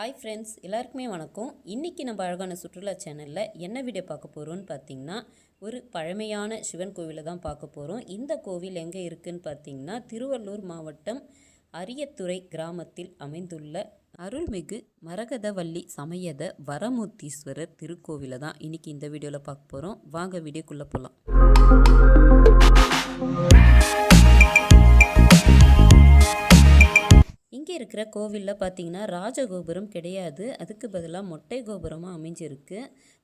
Hi friends எல்லாருக்குமே வணக்கம். இன்றைக்கி நம்ம அழகான சுற்றுலா சேனலில் என்ன வீடியோ பார்க்க போகிறோம்னு பார்த்தீங்கன்னா ஒரு பழமையான சிவன் கோவிலை தான் பார்க்க போகிறோம் இந்த கோவில் எங்கே இருக்குதுன்னு பார்த்தீங்கன்னா திருவள்ளூர் மாவட்டம் அரியத்துறை கிராமத்தில் அமைந்துள்ள அருள்மிகு மரகதவள்ளி சமயத வரமூர்த்தீஸ்வரர் திருக்கோவிலை தான் இன்றைக்கி இந்த வீடியோவில் பார்க்க போகிறோம் வாங்க வீடியோக்குள்ளே போகலாம் இன்றைக்கி இருக்கிற கோவிலில் பார்த்தீங்கன்னா ராஜகோபுரம் கிடையாது. அதுக்கு பதிலாக மொட்டை கோபுரமாக அமைஞ்சிருக்கு.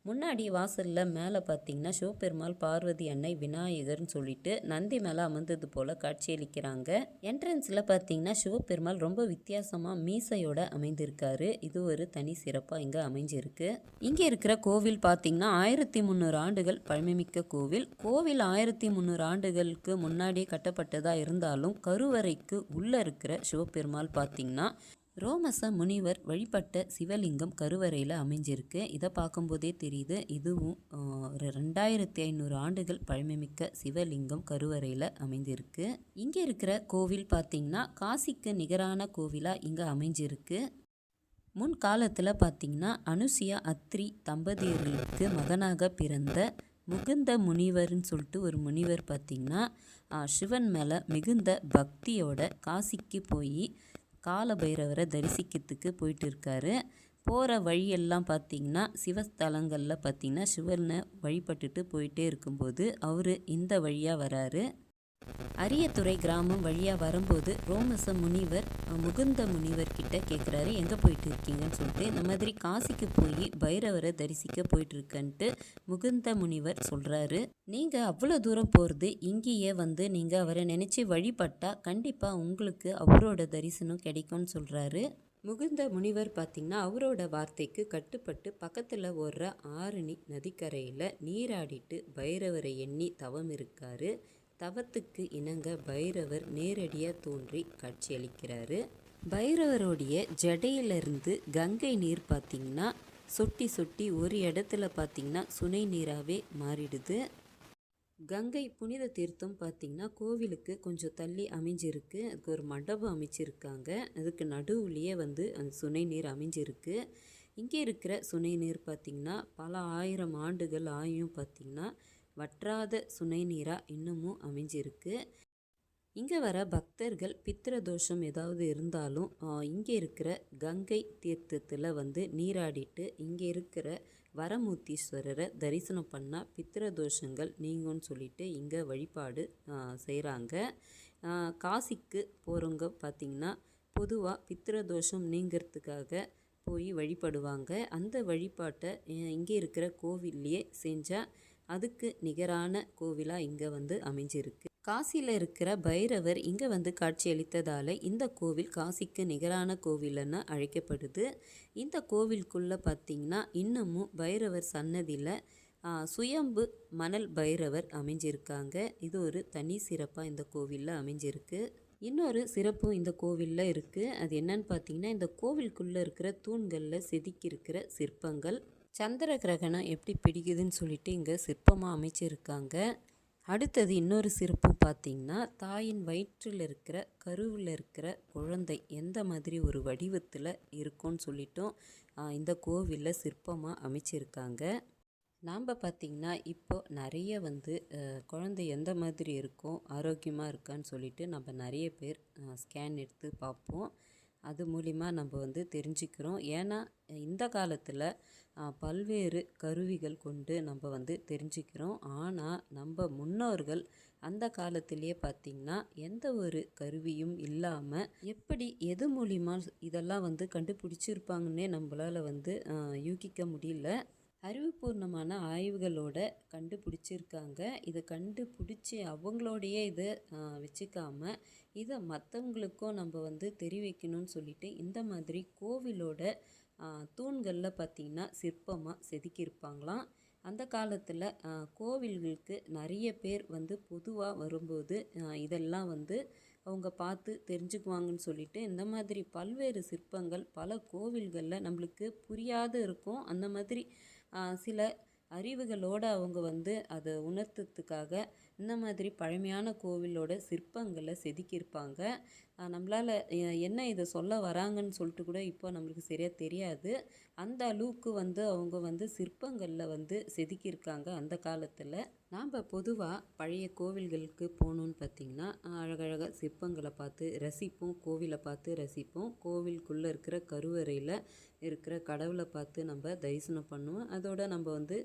முன்னாடி வாசலில் மேலே பார்த்தீங்கன்னா சிவபெருமாள் பார்வதி அன்னை விநாயகர்னு சொல்லிட்டு நந்தி மேலே அமர்ந்தது போல் காட்சியளிக்கிறாங்க என்ட்ரன்ஸில் பார்த்தீங்கன்னா சிவபெருமாள் ரொம்ப வித்தியாசமாக மீசையோட அமைந்திருக்காரு. இது ஒரு தனி சிறப்பாக இங்கே அமைஞ்சிருக்கு. இங்கே இருக்கிற கோவில் பார்த்தீங்கன்னா ஆயிரத்தி முந்நூறு ஆண்டுகள் பழமைமிக்க கோவில். கோவில் ஆயிரத்தி முந்நூறு ஆண்டுகளுக்கு முன்னாடியே கட்டப்பட்டதாக இருந்தாலும் கருவறைக்கு உள்ளே இருக்கிற சிவபெருமாள் பார்த்தீங்கன்னா ரோமச முனிவர் வழிபட்ட சிவலிங்கம் கருவறையில் அமைஞ்சிருக்கு. இதை பார்க்கும்போதே தெரியுது இதுவும் ஒரு ரெண்டாயிரத்தி ஐநூறு ஆண்டுகள் பழமைமிக்க சிவலிங்கம் கருவறையில் அமைந்திருக்கு. இங்கே இருக்கிற கோவில் பார்த்திங்கன்னா காசிக்கு நிகரான கோவிலாக இங்கே அமைஞ்சிருக்கு. முன் காலத்தில் பார்த்திங்கன்னா அனுசியா அத்ரி தம்பதியர்களுக்கு மகனாக பிறந்த முகுந்த முனிவர்னு சொல்லிட்டு ஒரு முனிவர் பார்த்திங்கன்னா சிவன் மேலே மிகுந்த பக்தியோட காசிக்கு போய் காலபைரவரை தரிசிக்கிறதுக்கு போயிட்டு இருக்காரு போகிற வழியெல்லாம் பார்த்தீங்கன்னா சிவஸ்தலங்களில் பார்த்தீங்கன்னா சிவனை வழிபட்டுட்டு போயிட்டே இருக்கும்போது அவர் இந்த வழியாக வராரு. அரியத்துறை கிராமம் வழியாக வரும்போது ரோமச முனிவர் முகுந்த முனிவர் கிட்ட கேட்குறாரு எங்கே போயிட்டு இருக்கீங்கன்னு சொல்லிட்டு இந்த மாதிரி காசிக்கு போய் பைரவரை தரிசிக்க போயிட்டு இருக்கன்ட்டு முகுந்த முனிவர் சொல்கிறாரு நீங்கள் அவ்வளோ தூரம் போகிறது இங்கேயே வந்து நீங்கள் அவரை நினச்சி வழிபட்டால் கண்டிப்பாக உங்களுக்கு அவரோட தரிசனம் கிடைக்கும்னு சொல்கிறாரு முகுந்த முனிவர் பார்த்திங்கன்னா அவரோட வார்த்தைக்கு கட்டுப்பட்டு பக்கத்தில் ஓடுற ஆரணி நதிக்கரையில் நீராடிட்டு பைரவரை எண்ணி தவம் இருக்காரு. தவத்துக்கு இணங்க பைரவர் நேரடியாக தோன்றி காட்சியளிக்கிறாரு பைரவருடைய ஜடையிலிருந்து கங்கை நீர் பார்த்திங்கன்னா சொட்டி சொட்டி ஒரு இடத்துல பார்த்திங்கன்னா சுனை நீராகவே மாறிடுது. கங்கை புனித தீர்த்தம் பார்த்திங்கன்னா கோவிலுக்கு கொஞ்சம் தள்ளி அமைஞ்சிருக்கு. அதுக்கு ஒரு மண்டபம் அமைச்சிருக்காங்க. அதுக்கு நடுவுலையே வந்து அந்த சுனை நீர் அமைஞ்சிருக்கு. இங்கே இருக்கிற சுனை நீர் பார்த்திங்கன்னா பல ஆயிரம் ஆண்டுகள் ஆயும் பார்த்திங்கன்னா வற்றாத சுனை நீராக இன்னமும் அமைஞ்சிருக்கு. இங்கே வர பக்தர்கள் பித்திர தோஷம் ஏதாவது இருந்தாலும் இங்கே இருக்கிற கங்கை தீர்த்தத்தில் வந்து நீராடிட்டு இங்கே இருக்கிற வரமூர்த்தீஸ்வரரை தரிசனம் பண்ணால் பித்திர தோஷங்கள் நீங்கும்னு சொல்லிட்டு இங்கே வழிபாடு செய்கிறாங்க காசிக்கு போகிறவங்க பார்த்திங்கன்னா பொதுவாக பித்திர தோஷம் நீங்கிறதுக்காக போய் வழிபடுவாங்க. அந்த வழிபாட்டை இங்கே இருக்கிற கோவில்லையே செஞ்சால் அதுக்கு நிகரான கோவிலாக இங்கே வந்து அமைஞ்சிருக்கு. காசியில் இருக்கிற பைரவர் இங்கே வந்து காட்சியளித்ததால் இந்த கோவில் காசிக்கு நிகரான கோவில்னு அழைக்கப்படுது. இந்த கோவிலுக்குள்ளே பார்த்தீங்கன்னா இன்னமும் பைரவர் சன்னதியில் சுயம்பு மணல் பைரவர் அமைஞ்சிருக்காங்க. இது ஒரு தனி சிறப்பாக இந்த கோவிலில் அமைஞ்சிருக்கு. இன்னொரு சிறப்பும் இந்த கோவிலில் இருக்குது அது என்னன்னு பார்த்தீங்கன்னா இந்த கோவிலுக்குள்ளே இருக்கிற தூண்களில் செதுக்கியிருக்கிற சிற்பங்கள். சந்திர கிரகணம் எப்படி பிடிக்குதுன்னு சொல்லிட்டு இங்கே சிற்பமாக அமைச்சிருக்காங்க. அடுத்தது இன்னொரு சிறப்பும் பார்த்தீங்கன்னா தாயின் வயிற்றில் இருக்கிற கருவில் இருக்கிற குழந்தை எந்த மாதிரி ஒரு வடிவத்தில் இருக்கும்னு சொல்லிட்டும் இந்த கோவிலில் சிற்பமாக அமைச்சிருக்காங்க. நாம் பார்த்திங்கன்னா இப்போ நிறைய வந்து குழந்தை எந்த மாதிரி இருக்கும் ஆரோக்கியமாக இருக்கான்னு சொல்லிட்டு நம்ம நிறைய பேர் ஸ்கேன் எடுத்து பார்ப்போம் அது மூலிமா நம்ம வந்து தெரிஞ்சுக்கிறோம். ஏன்னா இந்த காலத்தில் பல்வேறு கருவிகள் கொண்டு நம்ம வந்து தெரிஞ்சுக்கிறோம். ஆனால் நம்ம முன்னோர்கள் அந்த காலத்திலேயே பார்த்திங்கன்னா எந்த ஒரு கருவியும் இல்லாமல் எப்படி எது மூலிமா இதெல்லாம் வந்து கண்டுபிடிச்சிருப்பாங்கன்னே நம்மளால் வந்து யூகிக்க முடியல. அறிவுபூர்ணமான ஆய்வுகளோட கண்டுபிடிச்சிருக்காங்க. இதை கண்டுபிடிச்சி அவங்களோடையே இதை வச்சுக்காமல் வச்சுக்காம இதை மற்றவங்களுக்கும் நம்ம வந்து தெரிவிக்கணும்னு சொல்லிட்டு இந்த மாதிரி கோவிலோட தூண்களில் பார்த்திங்கன்னா சிற்பமாக செதுக்கியிருப்பாங்களாம். அந்த காலத்தில் கோவில்களுக்கு நிறைய பேர் வந்து பொதுவாக வரும்போது இதெல்லாம் வந்து அவங்க பார்த்து தெரிஞ்சுக்குவாங்கன்னு சொல்லிட்டு இந்த மாதிரி பல்வேறு சிற்பங்கள் பல கோவில்களில் நம்மளுக்கு புரியாத இருக்கும். அந்த மாதிரி சில அறிவுகளோடு அவங்க வந்து அதை உணர்த்துறதுக்காக இந்த மாதிரி பழமையான கோவிலோட சிற்பங்களை செதுக்கியிருப்பாங்க. நம்மளால் என்ன இதை சொல்ல வராங்கன்னு சொல்லிட்டு கூட இப்போ நம்மளுக்கு சரியாக தெரியாது. அந்த அளவுக்கு வந்து அவங்க வந்து சிற்பங்களில் வந்து செதுக்கியிருக்காங்க அந்த காலத்தில். நாம் பொதுவாக பழைய கோவில்களுக்கு போகணுன்னு பார்த்திங்கன்னா அழகழகாக சிற்பங்களை பார்த்து ரசிப்போம் கோவிலை பார்த்து ரசிப்போம். கோவிலுக்குள்ளே இருக்கிற கருவறையில் இருக்கிற கடவுளை பார்த்து நம்ம தரிசனம் பண்ணுவோம். அதோட நம்ம வந்து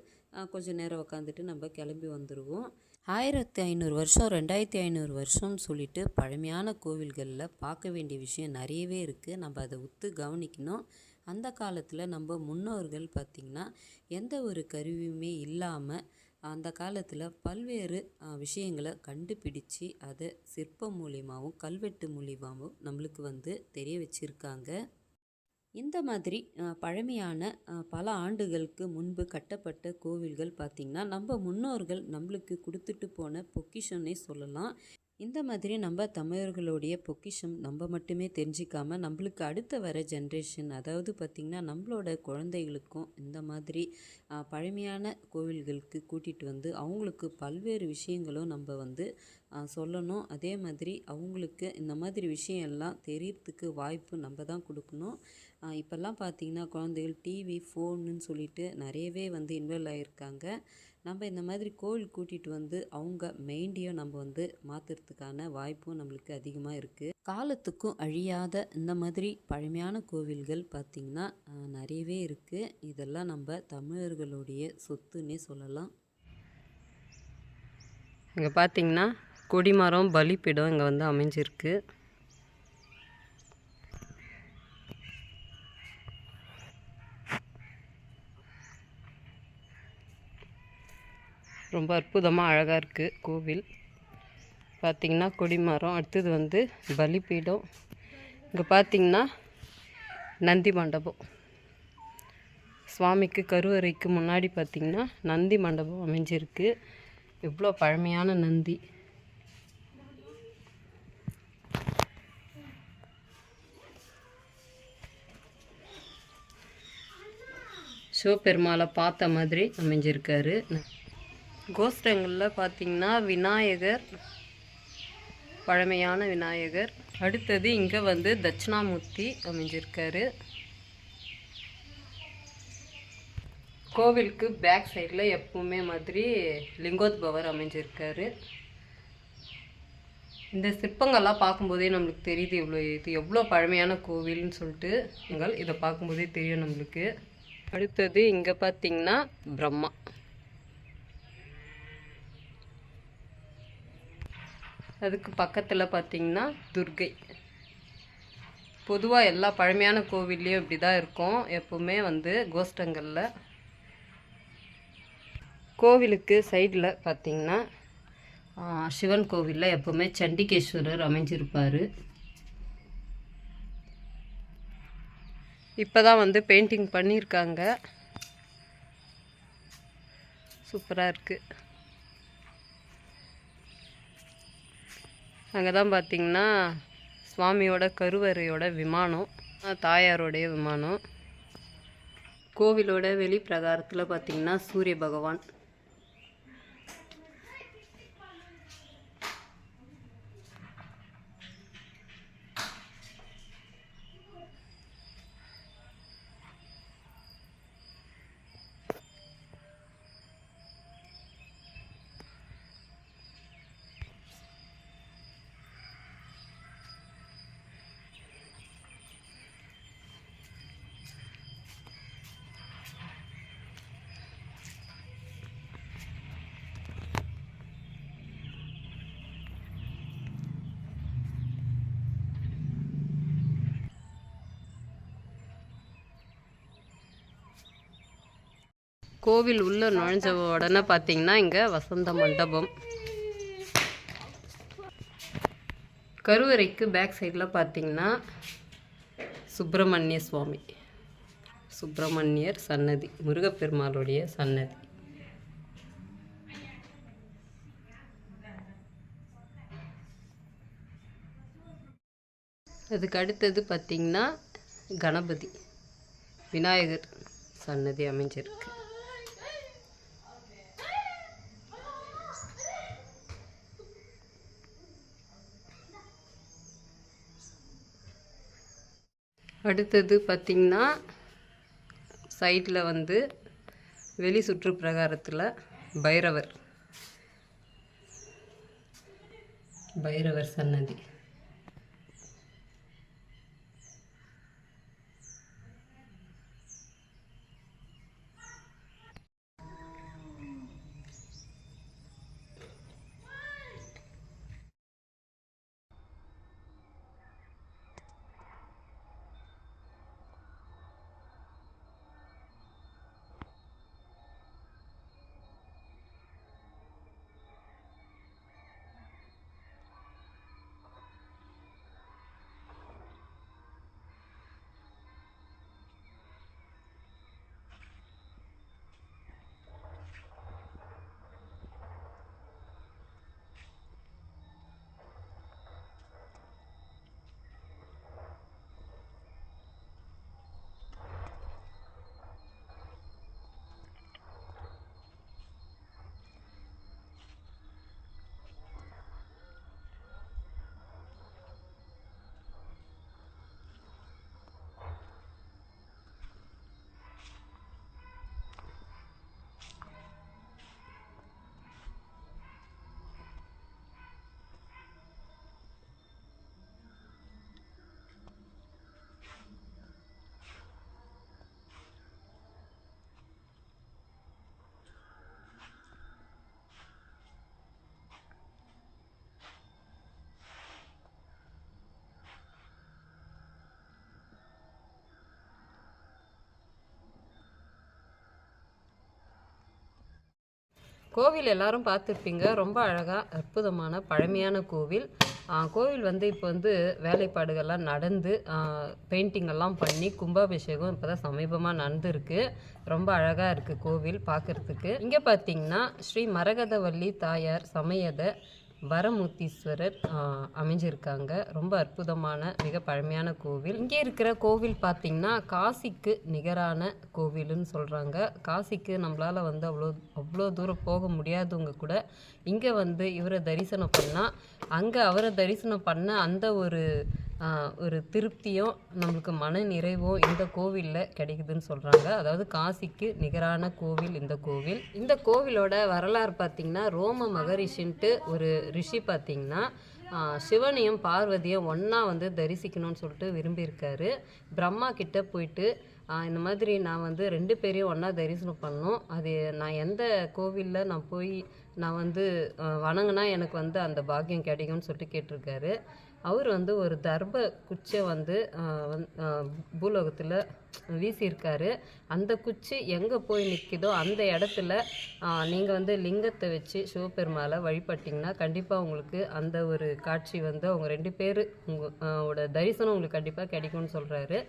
கொஞ்சம் நேரம் உக்காந்துட்டு நம்ம கிளம்பி வந்துடுவோம் ஆயிரத்தி ஐநூறு வருஷம் ரெண்டாயிரத்தி ஐநூறு வருஷம்னு சொல்லிட்டு பழமையான கோவில்களில் பார்க்க வேண்டிய விஷயம் நிறையவே இருக்குது நம்ம அதை உத்து கவனிக்கணும். அந்த காலத்தில் நம்ம முன்னோர்கள் பார்த்திங்கன்னா எந்த ஒரு கருவியுமே இல்லாமல் அந்த காலத்தில் பல்வேறு விஷயங்களை கண்டுபிடிச்சு அதை சிற்பம் மூலியமாகவும் கல்வெட்டு மூலியமாகவும் நம்மளுக்கு வந்து தெரிய வச்சுருக்காங்க. இந்த மாதிரி பழமையான பல ஆண்டுகளுக்கு முன்பு கட்டப்பட்ட கோவில்கள் பார்த்திங்கன்னா நம்ம முன்னோர்கள் நம்மளுக்கு கொடுத்துட்டு போன பொக்கிஷன்னே சொல்லலாம். இந்த மாதிரி நம்ம தமிழர்களுடைய பொக்கிஷம் நம்ம மட்டுமே தெரிஞ்சிக்காம நம்மளுக்கு அடுத்த வர ஜென்ரேஷன் அதாவது பார்த்திங்கன்னா நம்மளோட குழந்தைகளுக்கும் இந்த மாதிரி பழமையான கோவில்களுக்கு கூட்டிகிட்டு வந்து அவங்களுக்கு பல்வேறு விஷயங்களும் நம்ம வந்து சொல்லணும். அதே மாதிரி அவங்களுக்கு இந்த மாதிரி விஷயம் எல்லாம் தெரியறதுக்கு வாய்ப்பு நம்ம தான் கொடுக்கணும். இப்போல்லாம் பார்த்திங்கன்னா குழந்தைகள் டிவி ஃபோனுன்னு சொல்லிட்டு நிறையவே வந்து இன்வால்வ் ஆகியிருக்காங்க நம்ம இந்த மாதிரி கோவில் கூட்டிகிட்டு வந்து அவங்க மெயின்டையும் நம்ம வந்து மாற்றுறதுக்கான வாய்ப்பும் நம்மளுக்கு அதிகமாக இருக்குது காலத்துக்கும் அழியாத இந்த மாதிரி பழமையான கோவில்கள் பார்த்திங்கன்னா நிறையவே இருக்குது இதெல்லாம் நம்ம தமிழர்களுடைய சொத்துன்னே சொல்லலாம். இங்கே பார்த்தீங்கன்னா கொடிமரம் பலிப்பிடம் இங்கே வந்து அமைஞ்சிருக்கு. ரொம்ப அற்புதமாக அழகாக இருக்குது கோவில். பார்த்திங்கன்னா கொடிமரம் அடுத்தது வந்து பலிப்பீடம் இங்கே பார்த்திங்கன்னா நந்தி மண்டபம். சுவாமிக்கு கருவறைக்கு முன்னாடி பார்த்திங்கன்னா நந்தி மண்டபம் அமைஞ்சிருக்கு. எவ்வளோ பழமையான நந்தி. சிவபெருமாளை பார்த்த மாதிரி அமைஞ்சிருக்காரு. கோஸ்டங்களில் பார்த்திங்கன்னா விநாயகர் பழமையான விநாயகர். அடுத்தது இங்கே வந்து தட்சிணாமூர்த்தி அமைஞ்சிருக்காரு. கோவிலுக்கு பேக் சைடில் எப்பவுமே மாதிரி லிங்கோத்பவர் அமைஞ்சிருக்காரு. இந்த சிற்பங்கள்லாம் பார்க்கும்போதே நம்மளுக்கு தெரியுது இவ்வளோ இது எவ்வளோ பழமையான கோவில்னு சொல்லிட்டு எங்கள் இதை பார்க்கும்போதே தெரியும் நம்மளுக்கு. அடுத்தது இங்கே பார்த்தீங்கன்னா பிரம்மா. அதுக்கு பக்கத்தில் பார்த்தீங்கன்னா துர்கை. பொதுவாக எல்லா பழமையான கோவில்லையும் இப்படி தான் இருக்கும். எப்பவுமே வந்து கோஷ்டங்களில். கோவிலுக்கு சைடில் பார்த்தீங்கன்னா சிவன் கோவிலில் எப்போவுமே சண்டிகேஸ்வரர் அமைஞ்சிருப்பார். இப்போ தான் வந்து பெயிண்டிங் பண்ணியிருக்காங்க சூப்பராக இருக்குது அங்கே தான் பார்த்தீங்கன்னா சுவாமியோட கருவறையோட விமானம் தாயாரோடைய விமானம். கோவிலோட வெளி பிரகாரத்தில் பார்த்தீங்கன்னா சூரிய பகவான். கோவில் உள்ளே நுழைஞ்ச உடனே பார்த்தீங்கன்னா இங்கே வசந்த மண்டபம். கருவறைக்கு பேக் சைடில் பார்த்தீங்கன்னா சுப்பிரமணிய சுவாமி. சுப்பிரமணியர் சன்னதி முருகப்பெருமாளுடைய சன்னதி. அதுக்கு அடுத்தது பார்த்திங்கன்னா கணபதி விநாயகர் சன்னதி அமைஞ்சிருக்கு. அடுத்தது பார்த்திங்கன்னா சைடில் வந்து வெளி சுற்று பிரகாரத்தில் பைரவர். பைரவர் சன்னதி. கோவில் எல்லாரும் பார்த்துருப்பீங்க. ரொம்ப அழகாக அற்புதமான பழமையான கோவில். கோவில் வந்து இப்போ வந்து வேலைப்பாடுகள்லாம் நடந்து பெயிண்டிங்கெல்லாம் பண்ணி கும்பாபிஷேகம் இப்போ தான் சமீபமாக நடந்துருக்கு. ரொம்ப அழகாக இருக்குது கோவில் பார்க்குறதுக்கு. இங்கே பார்த்தீங்கன்னா ஸ்ரீ மரகதவல்லி தாயார் சமயத வரமூர்த்தீஸ்வரர் அமைஞ்சிருக்காங்க. ரொம்ப அற்புதமான மிக பழமையான கோவில். இங்கே இருக்கிற கோவில் பார்த்திங்கன்னா காசிக்கு நிகரான கோவில்னு சொல்கிறாங்க காசிக்கு நம்மளால் வந்து அவ்வளோ அவ்வளோ தூரம் போக முடியாதவங்க கூட இங்கே வந்து இவரை தரிசனம் பண்ணால் அங்கே அவரை தரிசனம் பண்ண அந்த ஒரு ஒரு திருப்தியும் நம்மளுக்கு மன நிறைவும் இந்த கோவிலில் கிடைக்குதுன்னு சொல்கிறாங்க அதாவது காசிக்கு நிகரான கோவில் இந்த கோவில். இந்த கோவிலோட வரலாறு பார்த்திங்கன்னா ரோம மகரிஷின்ட்டு ஒரு ரிஷி பார்த்திங்கன்னா சிவனையும் பார்வதியும் ஒன்றா வந்து தரிசிக்கணும்னு சொல்லிட்டு விரும்பியிருக்காரு. பிரம்மா கிட்ட போயிட்டு இந்த மாதிரி நான் வந்து ரெண்டு பேரையும் ஒன்றா தரிசனம் பண்ணணும். அது நான் எந்த கோவிலில் நான் போய் நான் வந்து வணங்கினா எனக்கு வந்து அந்த பாக்கியம் கிடைக்கும்னு சொல்லிட்டு கேட்டிருக்காரு. அவர் வந்து ஒரு தர்ப குச்சை வந்து பூலோகத்தில் வீசியிருக்காரு. அந்த குச்சி எங்கே போய் நிற்கிதோ அந்த இடத்துல நீங்கள் வந்து லிங்கத்தை வச்சு சிவபெருமாளை வழிபட்டிங்கன்னா கண்டிப்பாக உங்களுக்கு அந்த ஒரு காட்சி வந்து அவங்க ரெண்டு பேர் உங்களோட தரிசனம் உங்களுக்கு கண்டிப்பாக கிடைக்கும்னு சொல்கிறாரு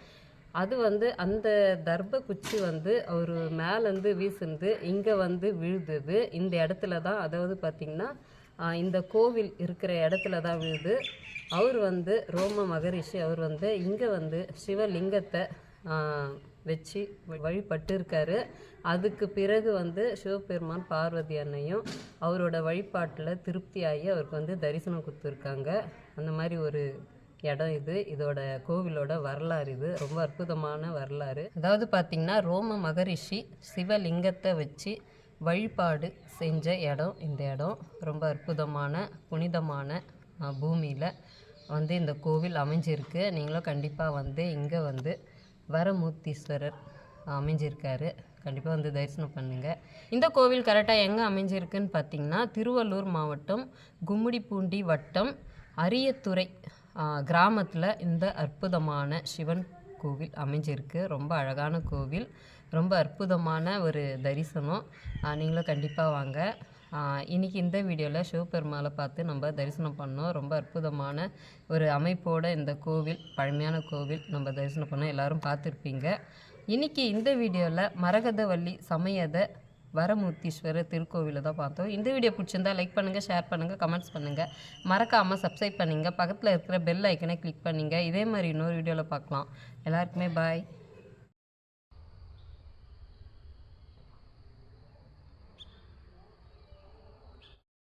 அது வந்து அந்த தர்ப குச்சி வந்து அவர் மேலேருந்து வீசுந்து இங்கே வந்து விழுந்தது. இந்த இடத்துல தான் அதாவது பார்த்திங்கன்னா இந்த கோவில் இருக்கிற இடத்துல தான் விழுது அவர் வந்து ரோம மகரிஷி அவர் வந்து இங்கே வந்து சிவலிங்கத்தை வச்சு வழிபட்டு இருக்காரு அதுக்கு பிறகு வந்து சிவபெருமான் பார்வதி அன்னையும் அவரோட வழிபாட்டில் திருப்தியாகி அவருக்கு வந்து தரிசனம் கொடுத்துருக்காங்க. அந்த மாதிரி ஒரு இடம் இது. இதோட கோவிலோட வரலாறு இது. ரொம்ப அற்புதமான வரலாறு. அதாவது பார்த்திங்கன்னா ரோம மகரிஷி சிவலிங்கத்தை வச்சு வழிபாடு செஞ்ச இடம் இந்த இடம் ரொம்ப அற்புதமான புனிதமான பூமியில் வந்து இந்த கோவில் அமைஞ்சிருக்கு. நீங்களும் கண்டிப்பாக வந்து இங்கே வந்து வரமூர்த்தீஸ்வரர் அமைஞ்சிருக்காரு. கண்டிப்பாக வந்து தரிசனம் பண்ணுங்கள் இந்த கோவில் கரெக்டாக எங்கே அமைஞ்சிருக்குன்னு பார்த்தீங்கன்னா திருவள்ளூர் மாவட்டம் கும்மிடிப்பூண்டி வட்டம் அரியத்துறை கிராமத்தில் இந்த அற்புதமான சிவன் கோவில் அமைஞ்சிருக்கு. ரொம்ப அழகான கோவில். ரொம்ப அற்புதமான ஒரு தரிசனம். நீங்களும் கண்டிப்பாக வாங்க. இன்றைக்கி இன்னைக்கு இந்த வீடியோவில் சிவபெருமாளை பார்த்து நம்ம தரிசனம் பண்ணோம். ரொம்ப அற்புதமான ஒரு அமைப்போட இந்த கோவில் பழமையான கோவில் நம்ம தரிசனம் பண்ணோம். எல்லாரும் பார்த்துருப்பீங்க. இன்னைக்கு இந்த வீடியோவில் மரகதவள்ளி சமயத வரமூர்த்தீஸ்வரர் திருக்கோவிலை தான் பார்த்தோம். இந்த வீடியோ பிடிச்சிருந்தா லைக் பண்ணுங்கள் ஷேர் பண்ணுங்கள் கமெண்ட்ஸ் பண்ணுங்கள் மறக்காமல் சப்ஸ்கிரைப் பண்ணுங்கள் பக்கத்தில் இருக்கிற பெல் ஐக்கனை கிளிக் பண்ணுங்கள் இதே மாதிரி இன்னொரு வீடியோவில் பார்க்கலாம். எல்லாருக்குமே பாய்